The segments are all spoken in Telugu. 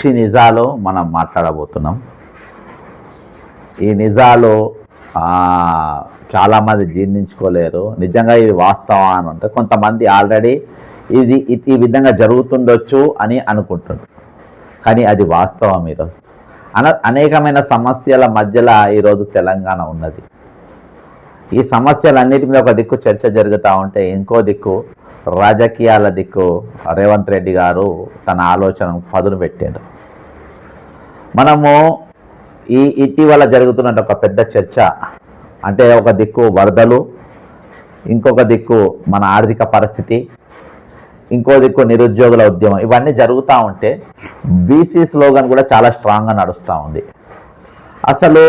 పచ్చి నిజాలు మనం మాట్లాడబోతున్నాం. ఈ నిజాలు చాలామంది జీర్ణించుకోలేరు. నిజంగా ఇది వాస్తవం అని అంటే కొంతమంది ఆల్రెడీ ఇది ఈ విధంగా జరుగుతుండొచ్చు అని అనుకుంటున్నారు. కానీ అది వాస్తవం ఈరోజు. అన అనేకమైన సమస్యల మధ్యలో ఈరోజు తెలంగాణ ఉన్నది. ఈ సమస్యలన్నిటి మీద ఒక దిక్కు చర్చ జరుగుతూ ఉంటే ఇంకో దిక్కు రాజకీయాల దిక్కు రేవంత్ రెడ్డి గారు తన ఆలోచనను పదును పెట్టారు. మనము ఈ ఇటీవల జరుగుతున్న ఒక పెద్ద చర్చ అంటే ఒక దిక్కు వరదలు ఇంకొక దిక్కు మన ఆర్థిక పరిస్థితి ఇంకో దిక్కు నిరుద్యోగుల ఉద్యమం. ఇవన్నీ జరుగుతూ ఉంటే బీసీ స్లోగన్ కూడా చాలా స్ట్రాంగ్గా నడుస్తూ ఉంది. అసలు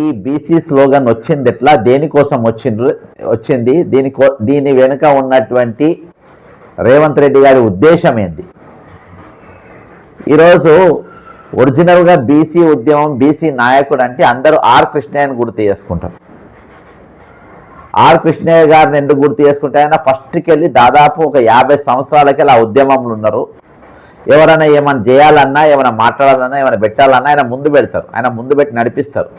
ఈ బీసీ స్లోగన్ వచ్చింది ఎట్లా? దేనికోసం వచ్చిండ్రు? వచ్చింది? దీని కో దీని వెనుక ఉన్నటువంటి రేవంత్ రెడ్డి గారి ఉద్దేశం ఏంది? ఈరోజు ఒరిజినల్గా బీసీ ఉద్యమం బీసీ నాయకుడు అంటే అందరూ ఆర్ కృష్ణయ్యని గుర్తు చేసుకుంటారు. ఆర్ కృష్ణయ్య గారిని ఎందుకు గుర్తు చేసుకుంటారైనా ఫస్ట్కి వెళ్ళి దాదాపు ఒక యాభై సంవత్సరాలకి ఆ ఉద్యమంలో ఉన్నారు. ఎవరైనా ఏమైనా చేయాలన్నా ఏమైనా మాట్లాడాలన్నా ఏమైనా పెట్టాలన్నా ఆయన ముందు పెడతారు. ఆయన ముందు పెట్టి నడిపిస్తారు.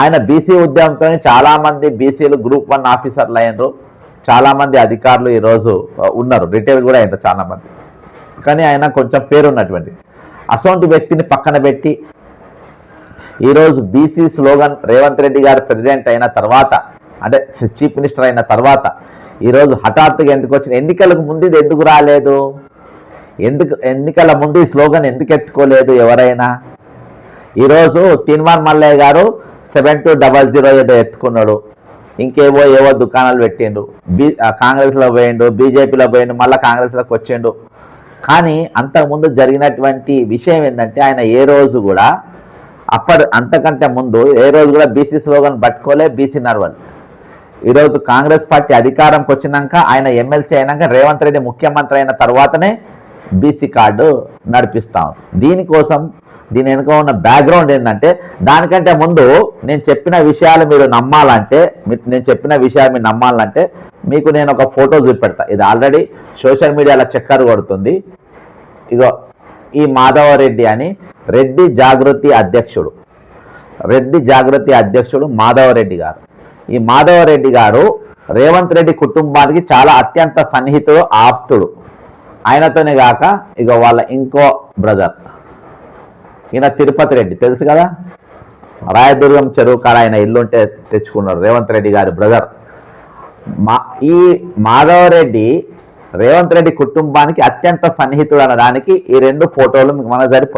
ఆయన బీసీ ఉద్యమంతో చాలామంది బీసీలు గ్రూప్ వన్ ఆఫీసర్లు అయినరు. చాలామంది అధికారులు ఈరోజు ఉన్నారు. రిటైర్ కూడా అయినారు చాలామంది. కానీ ఆయన కొంచెం పేరున్నటువంటి అసొంటి వ్యక్తిని పక్కన పెట్టి ఈరోజు బీసీ స్లోగన్ రేవంత్ రెడ్డి గారు ప్రెసిడెంట్ అయిన తర్వాత అంటే చీఫ్ మినిస్టర్ అయిన తర్వాత ఈరోజు హఠాత్తుగా ఎందుకు వచ్చిన ఎన్నికలకు ముందు ఇది ఎందుకు రాలేదు? ఎందుకు ఎన్నికల ముందు ఈ స్లోగన్ ఎందుకు ఎత్తుకోలేదు ఎవరైనా? ఈరోజు తిన్వాన్ మల్లయ్య గారు సెవెన్ టూ డబల్ జీరో ఏదో ఎత్తుకున్నాడు. ఇంకేవో ఏవో దుకాణాలు పెట్టిండు. బీ కాంగ్రెస్లో పోయిండు బీజేపీలో పోయిండు మళ్ళీ కాంగ్రెస్లోకి వచ్చిండు. కానీ అంతకుముందు జరిగినటువంటి విషయం ఏంటంటే ఆయన ఏ రోజు కూడా అప్పటి అంతకంటే ముందు ఏ రోజు కూడా బీసీ స్లోగన్ పట్టుకోలే బీసీ నర్వల్ ఈరోజు కాంగ్రెస్ పార్టీ అధికారంకి వచ్చినాక ఆయన ఎమ్మెల్సీ అయినాక రేవంత్ రెడ్డి ముఖ్యమంత్రి అయిన తర్వాతనే బీసీ కార్డు నడిపిస్తాం దీనికోసం దీని వెనుక ఉన్న బ్యాక్గ్రౌండ్ ఏంటంటే దానికంటే ముందు నేను చెప్పిన విషయాలు మీరు నమ్మాలంటే మీ- నేను చెప్పిన విషయాలు మీరు నమ్మాలంటే మీకు నేను ఒక ఫోటో చూపెడతా. ఇది ఆల్రెడీ సోషల్ మీడియాలో చక్కర్ కొడుతుంది. ఇగో ఈ మాధవరెడ్డి అని రెడ్డి జాగృతి అధ్యక్షుడు. రెడ్డి జాగృతి అధ్యక్షుడు మాధవరెడ్డి గారు. ఈ మాధవరెడ్డి గారు రేవంత్ రెడ్డి కుటుంబానికి చాలా అత్యంత సన్నిహితుడు ఆప్తుడు. ఆయనతోనే కాక ఇక వాళ్ళ ఇంకో బ్రదర్ ఈయన తిరుపతి రెడ్డి తెలుసు కదా? రాయదుర్గం చెరువు కాడ ఆయన ఇల్లుంటే తెచ్చుకున్నాడు రేవంత్ రెడ్డి గారి బ్రదర్. మా ఈ మాధవరెడ్డి రేవంత్ రెడ్డి కుటుంబానికి అత్యంత సన్నిహితుడు అనడానికి ఈ రెండు ఫోటోలు మన సరి